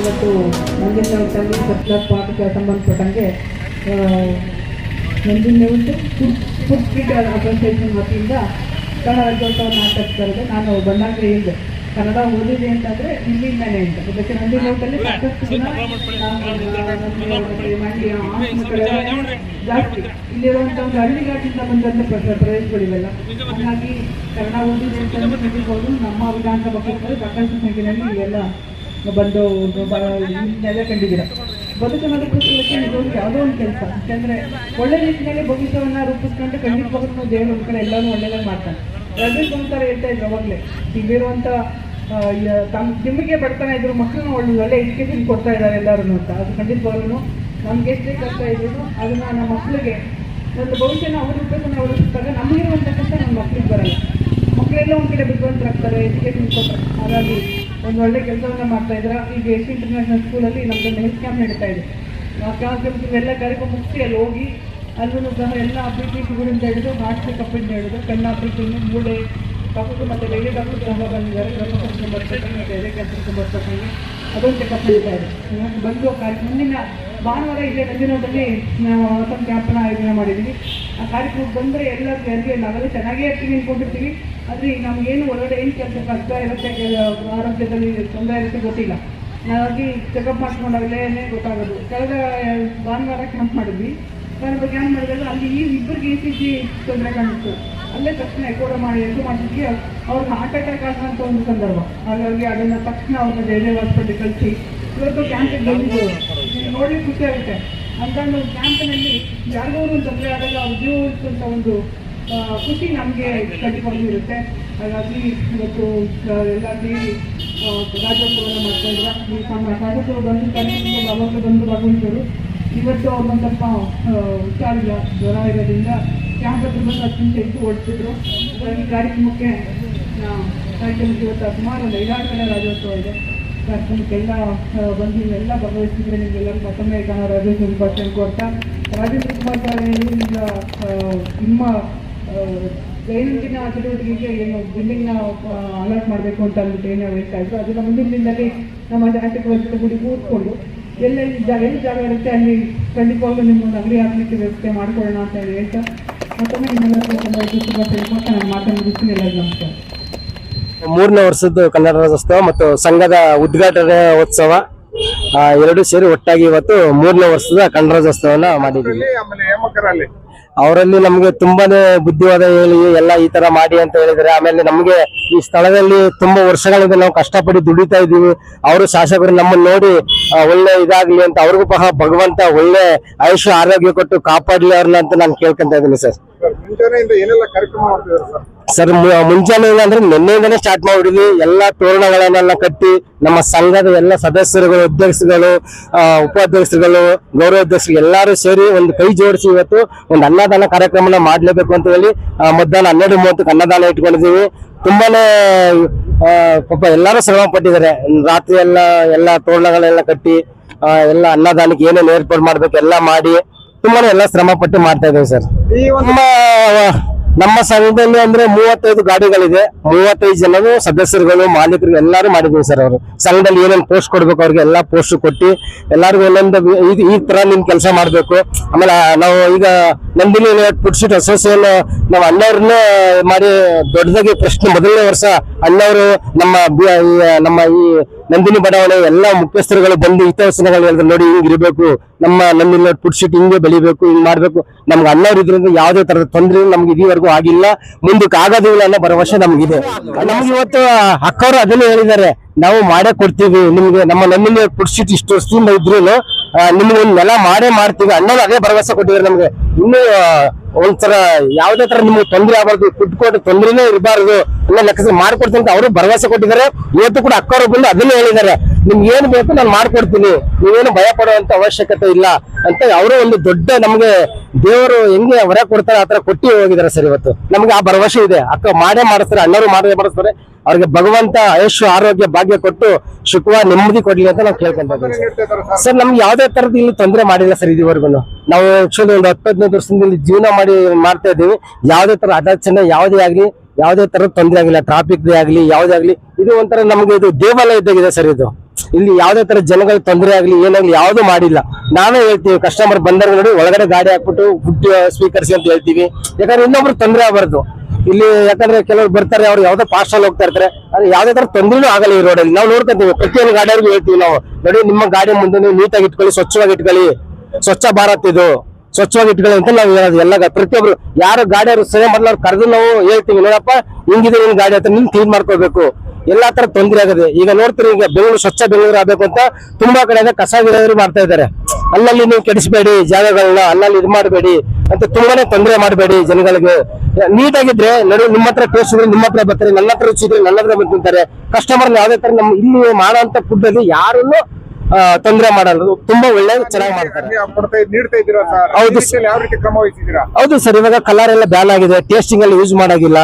ಇವತ್ತು ಮುಂದಿನ ದಿನಗಳಲ್ಲಿ ಸರ್ಕಾರ ಪಾಠಕ್ಕೆ ಸಂಬಂಧಪಟ್ಟಂಗೆ ಮುಂದಿನ ಒಂದು ಫುಡ್ ಸ್ಟ್ರೀಟ್ ಅಸೋಸಿಯೇಷನ್ ವತಿಯಿಂದ ಕನ್ನಡ ರಾಜ್ಯೋತ್ಸವವನ್ನು ಆಚರಿಸ್ತಾ ನಾನು ಹೇಳಿದೆ, ಕನ್ನಡ ಓದಿದೆ ಅಂತಂದ್ರೆ ಇಲ್ಲಿಂದಾನೆ ಅಂತ. ಅದಕ್ಕೆ ನಂದಿ ನೋಟಲ್ಲಿ ಸಾಕಷ್ಟು ಜನ ಜಾಸ್ತಿ. ಇಲ್ಲಿರುವಂಥ ಒಂದು ಹಳ್ಳಿಗಾಟಿಂದ ಬಂದಂಥ ಪ್ರ- ಪ್ರದೇಶಗಳಿವೆಲ್ಲ. ಹಾಗಾಗಿ ಕನ್ನಡ ಓದಿದೆ ಅಂತಂದ್ರೆ ತಿಳಿಬೋದು ನಮ್ಮ ವಿಧಾನಸಭಾ ಸಾಕಷ್ಟು ಸಂಖ್ಯೆಯಲ್ಲಿ ಇವೆಲ್ಲ ಬಂದು ಇದನ್ನೆಲ್ಲ ಕಂಡಿದ್ದೀರ? ಕಂಡಿದ್ದೀರ ಬದುಕಿನದಕ್ಕೋಸ್ಕರಕ್ಕೆ ಇದೊಂದು ಯಾವುದೋ ಒಂದು ಕೆಲಸ. ಯಾಕಂದ್ರೆ ಒಳ್ಳೆ ರೀತಿಯಲ್ಲಿ ಭವಿಷ್ಯವನ್ನ ರೂಪಿಸ್ಕೊಂಡು ಖಂಡಿತವಾಗ್ಲೂ ದೇವ್ರ ಒಂದು ಕಡೆ ಎಲ್ಲರೂ ಒಳ್ಳೆಯದಾಗ ಮಾಡ್ತಾನೆ. ರಜತ್ ಒಂಥರ ಹೇಳ್ತಾ ಇದ್ರು ಅವಾಗಲೇ ಯ- ತಮ್ಮ ನಿಮಗೆ ಬಡ್ತಾನೆ ಇದ್ರು ಮಕ್ಕಳನ್ನ ಒಳ್ಳೆ ಒಳ್ಳೆ ಎಜುಕೇಶನ್ ಕೊಡ್ತಾ ಇದ್ದಾರೆ ಎಲ್ಲರೂ ಅಂತ. ಅದು ಖಂಡಿತವಾಗ್ಲೂ ನಮ್ಗೆ ಎಷ್ಟೇ ಕಷ್ಟ ಇದ್ರು ಅದನ್ನ ನಮ್ಮ ಮಕ್ಕಳಿಗೆ ಒಂದು ಭವಿಷ್ಯನ ಅವ್ರ ಅವರು ನಾವು ರೂಪಿಸಿದಾಗ ನಮಗಿರುವಂಥ ಕಷ್ಟ ನಮ್ಮ ಮಕ್ಕಳಿಗೆ ಬರಲ್ಲ. ಮಕ್ಕಳೆಲ್ಲ ಒಂದು ಕಡೆ ಬಿದ್ದುವಂತರಾಗ್ತಾರೆ ಎಜುಕೇಶನ್ ಕೊಡ್ತಾರೆ ಹಾಗಾಗಿ ಒಂದು ಒಳ್ಳೆ ಕೆಲಸವನ್ನ ಮಾಡ್ತಾ ಇದ್ರ ಈಗ ಎಸ್ ಇಂಟರ್ನ್ಯಾಷನಲ್ ಸ್ಕೂಲಲ್ಲಿ ನಮ್ದೊಂದು ಹೆಲ್ತ್ ಕ್ಯಾಂಪ್ ನಡೀತಾ ಇದೆ. ಆ ಕ್ಯಾಂಪ್ ಎಲ್ಲ ಕಾರ್ಯಕ್ರಮ ಮುಗಿಸಿ ಅಲ್ಲಿ ಹೋಗಿ ಅಲ್ಲೂ ಸಹ ಎಲ್ಲ ಅಪ್ಲಿಕೇಶನ್ಗಳಿಂದ ಹಿಡಿದು ಹಾರ್ಟ್ ಕಪ್ಪಿಂದ ಹಿಡಿದು ಕಣ್ಣ ಆಪರೇಷನ್ ಮೂಳೆ ಕಪ್ಪು ಮತ್ತು ಬೇರೆ ಡಾಕ್ಟರ್ ಸಹ ಬಂದಿದ್ದಾರೆ. ಗರ್ಭಕೋಶ ಬರ್ತಕ್ಕಂಥ ಮತ್ತು ಕ್ಯಾನ್ಸರ್ಗೆ ಕ್ಯಾನ್ಸರ್ ಅದೊಂದು ಚೆಕಪ್ ನಡೀತಾ ಇದೆ. ಬಂದು ಮುಂದಿನ ಭಾನುವಾರ ಇಲ್ಲೇ ನಂದಿನೋಟಲ್ಲಿ ನಾವು ಹೊಸ ಕ್ಯಾಂಪ್ನ ಆಯೋಜನೆ ಮಾಡಿದ್ದೀವಿ. ಆ ಕಾರ್ಯಕ್ರಮಕ್ಕೆ ಬಂದರೆ ಎಲ್ಲ ಎಲ್ಲರಿಗೆ ನಾವೆಲ್ಲ ಚೆನ್ನಾಗೇ ಇರ್ತೀವಿ ಅಂದ್ಕೊಂಡಿರ್ತೀವಿ ಆದರೆ ಈಗ ನಮಗೇನು ಒಳಗಡೆ ಏನು ಕೆಲಸ ಕಷ್ಟ ಇರುತ್ತೆ ಆರೋಗ್ಯದಲ್ಲಿ ತೊಂದರೆ ಇರುತ್ತೆ ಗೊತ್ತಿಲ್ಲ. ನಾವಾಗಿ ಚೆಕಪ್ ಮಾಡ್ಕೊಂಡಾಗಲೇ ಗೊತ್ತಾಗೋದು. ಕಳೆದ ಭಾನುವಾರ ಕ್ಯಾಂಪ್ ಮಾಡಿದ್ವಿ. ಕ್ಯಾಂಪ್ ಕ್ಯಾಂಪ್ ಮಾಡಿದಾಗ ಅಲ್ಲಿ ಈ ಇಬ್ಬರಿಗೆ ಇ ಸಿ ಜಿ ತೊಂದರೆ ಕಾಣಿಸ್ತು. ಅಲ್ಲೇ ತಕ್ಷಣ ಎಕೋಡ ಮಾಡಿ ಎದ್ದು ಮಾಡಿದ್ವಿ ಅವ್ರಿಗೆ ಹಾರ್ಟ್ ಅಟ್ಯಾಕ್ ಆಗುವಂಥ ಒಂದು ಸಂದರ್ಭ. ಹಾಗಾಗಿ ಅದನ್ನು ತಕ್ಷಣ ಅವ್ರನ್ನ ಜಯದೇವ ಹಾಸ್ಪಿಟ್ಲಿಗೆ ಕಳಿಸಿ. ಇವತ್ತು ಕ್ಯಾಂಪಿಗೆ ಬಂದು ನೋಡಿ ಖುಷಿ ಆಗುತ್ತೆ. ಅಂತ ಒಂದು ಕ್ಯಾಂಪಿನಲ್ಲಿ ಯಾರಿಗೋ ಒಂದು ತೊಂದರೆ ಆದಾಗ ಅವ್ರ ಜೀವ ಉಳಿಸುವಂಥ ಒಂದು ಖುಷಿ ನಮಗೆ ಕಟ್ಟಿಕೊಂಡು ಇರುತ್ತೆ ಹಾಗಾಗಿ ಇವತ್ತು ಎಲ್ಲ ಸೇರಿ ರಾಜ್ಯೋತ್ಸವನ ಮಾಡ್ತಾ ಇದ್ರ ಈ ನಮ್ಮ ರಾಜ್ಯೋತ್ಸವ ಬಂದು ಕಾರ್ಯಕ್ರಮದಲ್ಲಿ ಯಾವಾಗಲೂ ಬಂದು ಭಾಗವಹಿಸಿದರು ಇವತ್ತು ಅವ್ರು ಒಂದು ಸ್ವಲ್ಪ ಹುಷಾರಿಲ್ಲ ಜ್ವರ ಇರೋದ್ರಿಂದ ಕ್ಯಾಂಪ್ ಹತ್ರ ಬಂದು ಅತ್ಯಂತ ಹೆಚ್ಚು ಓಡಿಸಿದ್ರು ಹಾಗಾಗಿ ಕಾರ್ಯಕ್ರಮಕ್ಕೆ ಕಾರ್ಯಕ್ರಮಕ್ಕೆ ಇವತ್ತು ಸುಮಾರು ಒಂದು ಐದಾರು ಕಡೆ ರಾಜ್ಯೋತ್ಸವ ಇದೆ. ಕಾರ್ಯಕ್ರಮಕ್ಕೆಲ್ಲ ಆ, ಬಂದು ಎಲ್ಲ ಭಾಗವಹಿಸಿದ್ರೆ ನಿಮಗೆಲ್ಲರೂ ಮತ್ತೊಮ್ಮೆ ನಾನು ರಾಜೇಶ್ ಕುಮಾರ್ ಶುಭಾಶಯ ಕೋರ್ತಾ ರಾಜೇಂದ್ರ ಕುಮಾರ್ ಸರ್ ಅವರು ಈಗ ನಿಮ್ಮ ದೈನಂದಿನ ಚಟುವಟಿಕೆಗೆ ಏನು ಬಿಲ್ಡಿಂಗ್ನ ಅಲರ್ಟ್ ಮಾಡಬೇಕು ಅಂತ ಅಂದ್ಬಿಟ್ಟು ಏನೋ ಹೇಳ್ತಾ ಇದ್ರು. ಅದನ್ನ ಮುಂದಿನ ದಿನದಲ್ಲಿ ನಮ್ಮ ಜಾಗತಿಕ ಕೂಡಿ ಕೂತ್ಕೊಂಡು ಎಲ್ಲೆಲ್ಲಿ ಜಾಗ ಎಲ್ಲಿ ಜಾಗ ಇರುತ್ತೆ. ಅಲ್ಲಿ ಖಂಡಿತವಾಗ್ಲೂ ನಿಮ್ಮೊಂದು ಅಂಗಡಿ ಹಾಕ್ಲಿಕ್ಕೆ ವ್ಯವಸ್ಥೆ ಮಾಡ್ಕೊಳ್ಳೋಣ ಅಂತ ಹೇಳಿ ಹೇಳ್ತಾ. ಮತ್ತೊಮ್ಮೆ ನಿಮ್ಮೆಲ್ಲರಿಗೂ ತುಂಬ ಕೋರ್ತಾ ನಾನು ಎಲ್ಲರಿಗೂ ನಮಸ್ಕಾರ. ಮೂರನೇ ವರ್ಷದ ಕನ್ನಡ ರಾಜ್ಯೋತ್ಸವ ಮತ್ತು ಸಂಘದ ಉದ್ಘಾಟನೆ ಉತ್ಸವ ಎರಡು ಸೇರಿ ಒಟ್ಟಾಗಿ ಇವತ್ತು ಮೂರನೇ ವರ್ಷದ ಕನ್ನಡ ರಾಜ್ಯೋತ್ಸವನ ಮಾಡಿದ್ದೀವಿ. ಅವರಲ್ಲಿ ನಮ್ಗೆ ತುಂಬಾನೇ ಬುದ್ಧಿವಾದ ಹೇಳಿ ಎಲ್ಲ ಈ ತರ ಮಾಡಿ ಅಂತ ಹೇಳಿದ್ರೆ ಆಮೇಲೆ ನಮ್ಗೆ ಈ ಸ್ಥಳದಲ್ಲಿ ತುಂಬಾ ವರ್ಷಗಳಿಂದ ನಾವು ಕಷ್ಟಪಟ್ಟು ದುಡಿತಾ ಇದ್ದೀವಿ. ಅವರು ಶಾಸಕರು ನಮ್ಮನ್ನ ನೋಡಿ ಒಳ್ಳೆ ಇದಾಗ್ಲಿ ಅಂತ ಅವ್ರಿಗೂ ಸಹ ಭಗವಂತ ಒಳ್ಳೆ ಆಯುಷ್ಯ ಆರೋಗ್ಯ ಕೊಟ್ಟು ಕಾಪಾಡ್ಲಿ ಅವ್ರನ್ನ ಅಂತ ನಾನು ಕೇಳ್ಕೊಂತ ಇದ್ದೀನಿ ಸರ್? ಸರ್ ಮುಂಜಾನೆ ಅಂದ್ರೆ ನಿನ್ನೆಯಿಂದನೇ ಸ್ಟಾರ್ಟ್ ಮಾಡಿದ್ವಿ. ಎಲ್ಲಾ ತೋರಣಗಳನ್ನೆಲ್ಲ ಕಟ್ಟಿ ನಮ್ಮ ಸಂಘದ ಎಲ್ಲ ಸದಸ್ಯರುಗಳು ಅಧ್ಯಕ್ಷರುಗಳು ಉಪಾಧ್ಯಕ್ಷರುಗಳು ಗೌರವಾಧ್ಯಕ್ಷರು ಎಲ್ಲರೂ ಸೇರಿ ಒಂದು ಕೈ ಜೋಡಿಸಿ ಇವತ್ತು ಒಂದು ಅನ್ನದಾನ ಕಾರ್ಯಕ್ರಮನ ಮಾಡ್ಲೇಬೇಕು ಅಂತ ಹೇಳಿ ಮಧ್ಯಾಹ್ನ ಹನ್ನೆರಡು ಮೂವತ್ತಕ್ಕೆ ಅನ್ನದಾನ ಇಟ್ಕೊಂಡಿದ್ದೀವಿ. ತುಂಬಾನೇ ಪಾಪ ಎಲ್ಲರೂ ಶ್ರಮ ಪಟ್ಟಿದ್ದಾರೆ ರಾತ್ರಿ ಎಲ್ಲ ಎಲ್ಲ ತೋರಣಗಳೆಲ್ಲ ಕಟ್ಟಿ ಎಲ್ಲ ಅನ್ನದಾನಕ್ಕೆ ಏನೇನು ಏರ್ಪಾಡು ಮಾಡ್ಬೇಕು ಎಲ್ಲ ಮಾಡಿ ತುಂಬಾನೇ ಎಲ್ಲ ಶ್ರಮ ಪಟ್ಟು ಮಾಡ್ತಾ ಇದ್ದೇವೆ ಸರ್. ಈ ಒಂದು ನಮ್ಮ ನಮ್ಮ ಸಂಘದಲ್ಲಿ ಅಂದ್ರೆ ಮೂವತ್ತೈದು ಗಾಡಿಗಳಿದೆ. ಮೂವತ್ತೈದು ಜನರು, ಸದಸ್ಯರುಗಳು ಮಾಲೀಕರು ಎಲ್ಲರೂ ಮಾಡಿದ್ವಿ ಸರ್ ಅವರು. ಸಂಘದಲ್ಲಿ ಏನೇನು ಪೋಸ್ಟ್ ಕೊಡ್ಬೇಕು, ಅವ್ರಿಗೆ ಎಲ್ಲಾ ಪೋಸ್ಟ್ ಕೊಟ್ಟು ಎಲ್ಲರಿಗೂ ಒಂದೊಂದು ಈ- ತರ ನಿಮ್ ಕೆಲಸ ಮಾಡ್ಬೇಕು. ಆಮೇಲೆ ನಾವು ಈಗ ನಂದಿನಿ ಪುಟ್ಸಿಟ್ ಅಸೋಸಿಯೇಷನ್ ನಾವು ಅಣ್ಣವ್ರನ್ನೇ ಮಾಡಿ ದೊಡ್ಡದಾಗಿ ಪ್ರಶ್ನೆ ಮೊದಲನೇ ವರ್ಷ ಅಣ್ಣವರು ನಮ್ಮ ನಮ್ಮ ಈ ನಂದಿನಿ ಬಡಾವಣೆ ಎಲ್ಲಾ ಮುಖ್ಯಸ್ಥರುಗಳು ಬಂದು ಹಿತವಚನಗಳು ಹೇಳಿದ್ರು ನೋಡಿ ಹಿಂಗ್ ಇರಬೇಕು. ನಮ್ಮ ನಂದಿನಿ ಪುಟ್ಸಿಟ್ ಹಿಂಗೆ ಬೆಳಿಬೇಕು, ಹಿಂಗ್ ಮಾಡ್ಬೇಕು. ನಮ್ಗೆ ಅನ್ನೋರು ಇದ್ರಿಂದ ಯಾವುದೇ ತರದ ತೊಂದರೆ ನಮ್ಗೆ ಇದುವರೆಗೂ ಆಗಿಲ್ಲ. ಮುಂದಕ್ಕೆ ಆಗೋದಿಲ್ಲ ಅನ್ನೋ ಭರವಸೆ ನಮ್ಗಿದೆ. ನಮ್ಗೆ ಇವತ್ತು ಅಕ್ಕವರು ಅದನ್ನೇ ಹೇಳಿದ್ದಾರೆ. ನಾವು ಮಾಡೇ ಕೊಡ್ತೀವಿ. ನಿಮ್ಗೆ ನಮ್ಮ ನಮ್ಮಲ್ಲಿ ಕುಡ್ಸಿಟ್ ಇಷ್ಟು ವರ್ಷದಿಂದ ಇದ್ರು ನಿಮ್ಗೆ ನೆಲ ಮಾಡೇ ಮಾಡ್ತೀವಿ. ಅಣ್ಣನ ಅದೇ ಭರವಸೆ ಕೊಟ್ಟಿದ್ದಾರೆ ನಮ್ಗೆ. ಇನ್ನು ಒಂಥರ ಯಾವುದೇ ತರ ನಿಮ್ಗೆ ತೊಂದರೆ ಆಗಬಾರ್ದು. ದುಡ್ಡು ಕೊಟ್ಟು ತೊಂದರೆನೇ ಇರಬಾರ್ದು ಎಲ್ಲ ಲೆಕ್ಕ ಮಾಡ್ಕೊಡ್ತೀನಿ ಅವರು ಭರವಸೆ ಕೊಟ್ಟಿದ್ದಾರೆ. ಇವತ್ತು ಕೂಡ ಅಕ್ಕವರು ಬಂದು ಅದನ್ನೇ ಹೇಳಿದ್ದಾರೆ. ನಿಮ್ಗೆ ಏನ್ ಬೇಕು ನಾನು ಮಾಡ್ಕೊಡ್ತೀನಿ. ನೀವೇನು ಭಯ ಪಡುವಂತ ಅವಶ್ಯಕತೆ ಇಲ್ಲ ಅಂತ ಅವರು ಒಂದು ದೊಡ್ಡ ನಮ್ಗೆ ದೇವರು ಹೆಂಗೆ ಹೊರ ಕೊಡ್ತಾರೆ ಆತರ ಕೊಟ್ಟಿ ಹೋಗಿದ್ದಾರೆ ಸರ್ ಇವತ್ತು. ನಮ್ಗೆ ಆ ಭರವಸೆ ಇದೆ. ಅಕ್ಕ ಮಾಡೇ ಮಾಡಿಸ್ತಾರೆ, ಅಣ್ಣರು ಮಾಡೇ ಮಾಡಿಸ್ತಾರೆ. ಅವ್ರಿಗೆ ಭಗವಂತ ಆಯುಷ್ ಆರೋಗ್ಯ ಭಾಗ್ಯ ಕೊಟ್ಟು ಸುಖವ ನೆಮ್ಮದಿ ಕೊಡ್ಲಿ ಅಂತ ನಾವು ಕೇಳ್ಕೊಂತ ಸರ್. ನಮ್ಗೆ ಯಾವ್ದೇ ತರದ ಇಲ್ಲಿ ತೊಂದರೆ ಮಾಡಿಲ್ಲ ಸರ್ ಇದುವರೆಗೂ ನಾವು ಆಕ್ಚುಲಿ ಒಂದು ಹತ್ತು ಹದಿನೈದು ವರ್ಷದಿಂದ ಇಲ್ಲಿ ಜೀವನ ಮಾಡಿ ಮಾಡ್ತಾ ಇದ್ದೀವಿ. ಯಾವ್ದೇ ತರ ಅಡಚಣೆ ಯಾವುದೇ ಆಗ್ಲಿ, ಯಾವುದೇ ತರ ತೊಂದರೆ ಆಗಿಲ್ಲ ಟ್ರಾಫಿಕ್ ಆಗ್ಲಿ, ಯಾವುದೇ ಆಗ್ಲಿ, ಇದು ಒಂಥರ ನಮ್ಗೆ ಇದು ದೇವಾಲಯ ಇದ್ದಾಗಿದೆ ಸರ್ ಇದು. ಇಲ್ಲಿ ಯಾವ್ದೇ ತರ ಜನಗಳಿಗೆ ತೊಂದರೆ ಆಗ್ಲಿ, ಏನಾಗ್ಲಿ ಯಾವ್ದು ಮಾಡಿಲ್ಲ. ನಾವೇ ಹೇಳ್ತೀವಿ ಕಸ್ಟಮರ್ ಬಂದಾಗ ನೋಡಿ, ಒಳಗಡೆ ಗಾಡಿ ಹಾಕ್ಬಿಟ್ಟು ಫುಡ್ ಸ್ವೀಕರಿಸಿ ಅಂತ ಹೇಳ್ತೀವಿ. ಯಾಕಂದ್ರೆ ಇನ್ನೊಬ್ರು ತೊಂದರೆ ಆಗಬಾರ್ದು. ಇಲ್ಲಿ ಯಾಕಂದ್ರೆ ಕೆಲವರು ಬರ್ತಾರೆ, ಅವ್ರು ಯಾವ್ದೋ ಫಾಸ್ಟ್ ಅಲ್ಲಿ ಹೋಗ್ತಾ ಇರ್ತಾರೆ. ಅದು ಯಾವ್ದೇ ತರ ತೊಂದರೆನೂ ಆಗಲ್ಲ ಈ ರೋಡಲ್ಲಿ ನಾವು ನೋಡ್ಕೊಂತೀವಿ, ಪ್ರತಿಯೊಂದು ಗಾಡಿಯವ್ರಿಗೂ ಹೇಳ್ತೀವಿ ನಾವು. ನೋಡಿ, ನಿಮ್ಮ ಗಾಡಿ ಮುಂದೆ ನೀಟಾಗಿ ಇಟ್ಕೊಳ್ಳಿ, ಸ್ವಚ್ಛವಾಗಿ ಇಟ್ಕೊಳ್ಳಿ. ಸ್ವಚ್ಛ ಭಾರತ್ ಇದು. ಸ್ವಚ್ಛವಾಗಿ ಇಟ್ಕೊಳ್ಳಿ ಅಂತ ನಾವು ಹೇಳೋದು ಎಲ್ಲ ಪ್ರತಿಯೊಬ್ರು. ಯಾರು ಗಾಡಿಯವರು ಸೇವೆ ಮೊದಲು ಕರೆದು ನಾವು ಹೇಳ್ತೀವಿ, ನೋಡಪ್ಪ, ಹಿಂಗಿದೆ ನಿನ್ ಗಾಡಿ ಹತ್ರ, ನಿನ್ ಕ್ಲೀನ್ ಮಾಡ್ಕೋಬೇಕು. ಎಲ್ಲಾ ತರ ತೊಂದರೆ ಆಗದೆ. ಈಗ ನೋಡ್ತೀರಿ ಈಗ ಬೆಂಗಳೂರು ಸ್ವಚ್ಛ ಬೆಂಗಳೂರು ಆಗ್ಬೇಕು ಅಂತ ತುಂಬಾ ಕಡೆ ಕಸ ವಿಲೇವಾರಿ ಮಾಡ್ತಾ ಇದ್ದಾರೆ. ಅಲ್ಲಲ್ಲಿ ನೀವು ಕೆಡಿಸಬೇಡಿ ಜಾಗಗಳನ್ನ ಅಲ್ಲಲ್ಲಿ ಇದು ಮಾಡಬೇಡಿ ಅಂತ ತುಂಬಾನೇ ತೊಂದರೆ ಮಾಡಬೇಡಿ ಜನಗಳಿಗೆ. ನೀಟಾಗಿದ್ರೆ ನಡು ನಿಮ್ಮ ಹತ್ರ ಟೇಸ್ಟ್ ಇದ್ರೆ ನಿಮ್ಮ ಹತ್ರ ಬರ್ತಾರೆ ನನ್ನ ಹತ್ರ ರುಚಿ ಇದ್ರೆ ನನ್ನ ಹತ್ರ ಬಂದಿರ್ತಾರೆ ಕಸ್ಟಮರ್ ಯಾವ್ದೇ ತರ ನಮ್ಮ ಇಲ್ಲಿ ಮಾಡೋಂತ ಫುಡ್ ಅಲ್ಲಿ ಯಾರನ್ನು ತೊಂದರೆ ಮಾಡಲ್ಲ. ತುಂಬಾ ಒಳ್ಳೆ ಚೆನ್ನಾಗಿ ಮಾಡ್ತಾರೆ. ಹೌದು ಸರ್ ಇವಾಗ ಕಲರ್ ಎಲ್ಲ ಬ್ಯಾನ್ ಆಗಿದೆ. ಟೇಸ್ಟಿಂಗ್ ಅಲ್ಲಿ ಯೂಸ್ ಮಾಡಾಗಿಲ್ಲ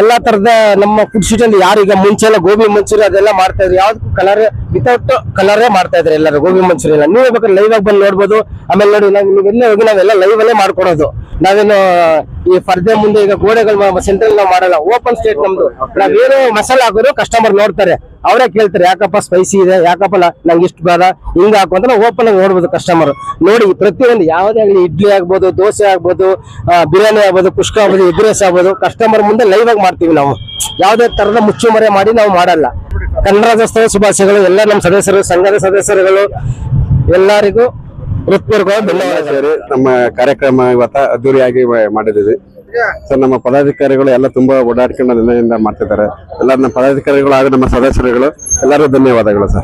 ಎಲ್ಲಾ ತರದ ನಮ್ಮ ಫುಡ್ ಸ್ಟ್ರೀಟ್ ಅಲ್ಲಿ ಯಾರು ಈಗ ಮುಂಚೆ ಎಲ್ಲ ಗೋಬಿ, ಮಂಚೂರಿ ಅದೆಲ್ಲ ಮಾಡ್ತಾ ಇದ್ರು. ಯಾವ್ದು ಕಲರ್ ವಿತೌಟ್ ಕಲರೇ ಮಾಡ್ತಾ ಇದ್ರೆ ಎಲ್ಲರೂ. ಗೋಬಿ ಮಂಚೂರಿ ಎಲ್ಲ. ನೀವು ಬೇಕಾದ್ರೆ ಲೈವ್ ಆಗಿ ಬಂದು ನೋಡ್ಬೋದು. ಆಮೇಲೆ ನೋಡಿ, ನಾವು ಎಲ್ಲೇ ಹೋಗಿ ನಾವೆಲ್ಲ ಲೈವ್ ಅಲ್ಲೇ ಮಾಡ್ಕೊಡೋದು. ನಾವೇನು, ಈ ಪರ್ದೆ ಮುಂದೆ ಈಗ ಗೋಡೆಗಳು ಸೆಂಟ್ರಲ್ ನಾವು ಮಾಡಲ್ಲ. ಓಪನ್ ಸ್ಟೇಟ್ ನಮ್ದು. ನಾವೇನು ಮಸಾಲೆ ಹಾಕಿದ್ರು ಕಸ್ಟಮರ್ ನೋಡ್ತಾರೆ. ಅವರೇ ಕೇಳ್ತಾರೆ, ಯಾಕಪ್ಪ ಸ್ಪೈಸಿ ಇದೆ? ಯಾಕಪ್ಪ ನಂಗೆ ಇಷ್ಟು ಬೇಡ. ಹಿಂಗ ಹಾಕು ಅಂತ ಓಪನ್ ಆಗಿ ನೋಡ್ಬೋದು ಕಸ್ಟಮರ್ ನೋಡಿ ಪ್ರತಿಯೊಂದು ಯಾವುದೇ ಆಗಲಿ, ಇಡ್ಲಿ ಆಗ್ಬೋದು, ದೋಸೆ ಆಗ್ಬೋದು ಬಿರಿಯಾನಿ ಆಗ್ಬೋದು, ಕುಷ್ಕ ಆಗ್ಬೋದು, ಎಗ್ ರೈಸ್ ಆಗ್ಬೋದು ಕಸ್ಟಮರ್ ಮುಂದೆ ಲೈವ್ ಆಗಿ ಮಾಡ್ತೀವಿ ನಾವು. ಯಾವುದೇ ತರದ ಮುಚ್ಚುಮರೆ ಮಾಡಿ ನಾವು ಮಾಡಲ್ಲ. ಕನ್ನಡ ರಾಜ್ಯೋತ್ಸವ ಶುಭಾಶಯಗಳು. ಎಲ್ಲ ನಮ್ಮ ಸದಸ್ಯರು, ಸಂಘದ ಸದಸ್ಯರುಗಳು, ಎಲ್ಲರಿಗೂ ಹೃತ್ಪೂರ್ವಕ ನಮ್ಮ ಕಾರ್ಯಕ್ರಮ ಇವತ್ತ ಅದ್ದೂರಿಯಾಗಿ ಮಾಡಿದ್ದೀವಿ. ಸರ್ ನಮ್ಮ ಪದಾಧಿಕಾರಿಗಳು ಎಲ್ಲ ತುಂಬಾ ಓಡಾಡ್ಕೊಂಡು ನಿನ್ನೆಯಿಂದ ಮಾಡ್ತಿದ್ದಾರೆ. ಎಲ್ಲ ನಮ್ಮ ಪದಾಧಿಕಾರಿಗಳು ಹಾಗೂ ನಮ್ಮ ಸದಸ್ಯರುಗಳು, ಎಲ್ಲರಿಗೂ ಧನ್ಯವಾದಗಳು ಸರ್.